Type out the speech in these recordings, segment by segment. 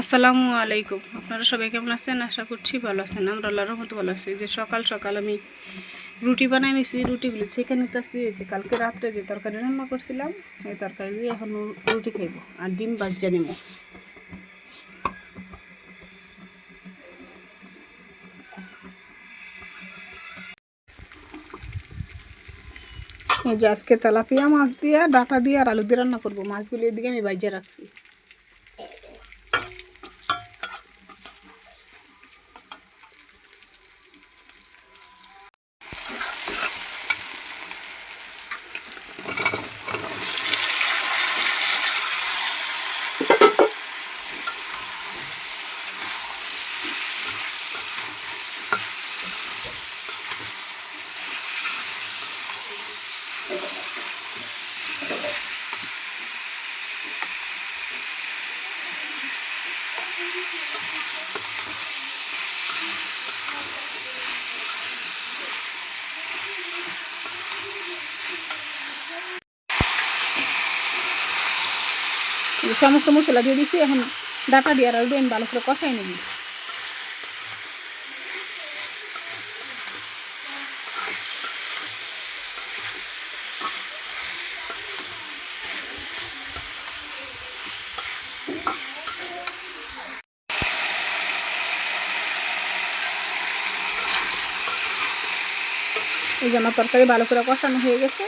আসসালামু আলাইকুম। আপনারা সবাই কেমন আছেন? আশা করছি ভালো আছেন। আমরা আল্লাহর রহমতে ভালো আছি। যে সকাল সকাল আমি রুটি বানাই নিছি, রুটিগুলো ছেঁকে নিতেছি। যে কালকে রাত্রে যে তরকারি রান্না করছিলাম, এই তরকারি দিয়ে এখন রুটি খাইব আর ডিম বাজ্জা নেব। এই যে আজকে তেলাপিয়া মাছ দিয়ে, ডাটা দিয়ে আর আলু দিয়ে রান্না করব। মাছগুলো এদিকে আমি বাইজে রাখছি। সমস্ত মশলা দিয়ে দিচ্ছি এখন ডাটা দিয়ে আর আলু ভালো করে কষাই নিবি। এই যে আমার তরকারি ভালো করে কষানো হয়ে গেছে।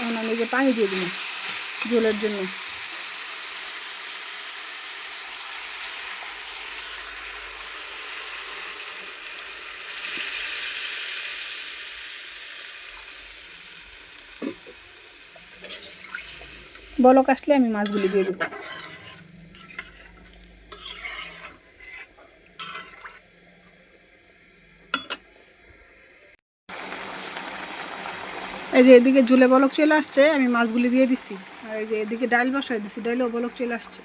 এখন আমি যে পানি দিয়ে দিলাম ঝোলের জন্য। বলক আসলে আমি মাছগুলি দিয়ে দেবো এই যে এদিকে ঝুলে বলক চলে আসছে, আমি মাছগুলি দিয়ে দিচ্ছি আর এই যে এদিকে ডাল বসাই দিচ্ছি ডাইলেও বলক চলে আসছে।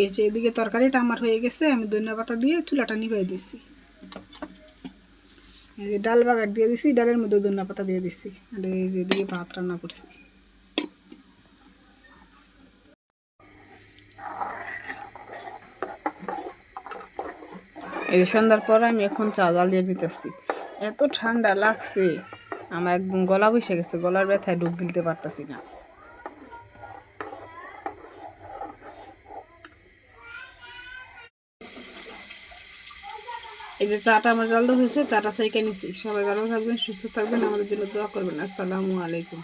এই যে এদিকে তরকারিটা আমার হয়ে গেছে, আমি ধনিয়া পাতা দিয়ে চুলাটা নিভাই দিচ্ছি এই যে ডাল বাগার দিয়ে দিছি, ডালের মধ্যে ধনিয়া পাতা দিয়ে দিছি। আর এই যে এদিকে ভাত রান্না করছি। এই সন্ধ্যার পর আমি এখন চা জাল দিয়ে দিতেছি। এত ঠান্ডা লাগছে, আমার একদম গলা বসে গেছে, গলার ব্যথায় ডুব গিলতে পারতাছি না। এই যে চাটা আমার জলদি হয়েছে, চাটা সাইকে নিছি। সবাই ভালো থাকবেন, সুস্থ থাকবেন, আমাদের জন্য দোয়া করবেন। আসসালামু আলাইকুম।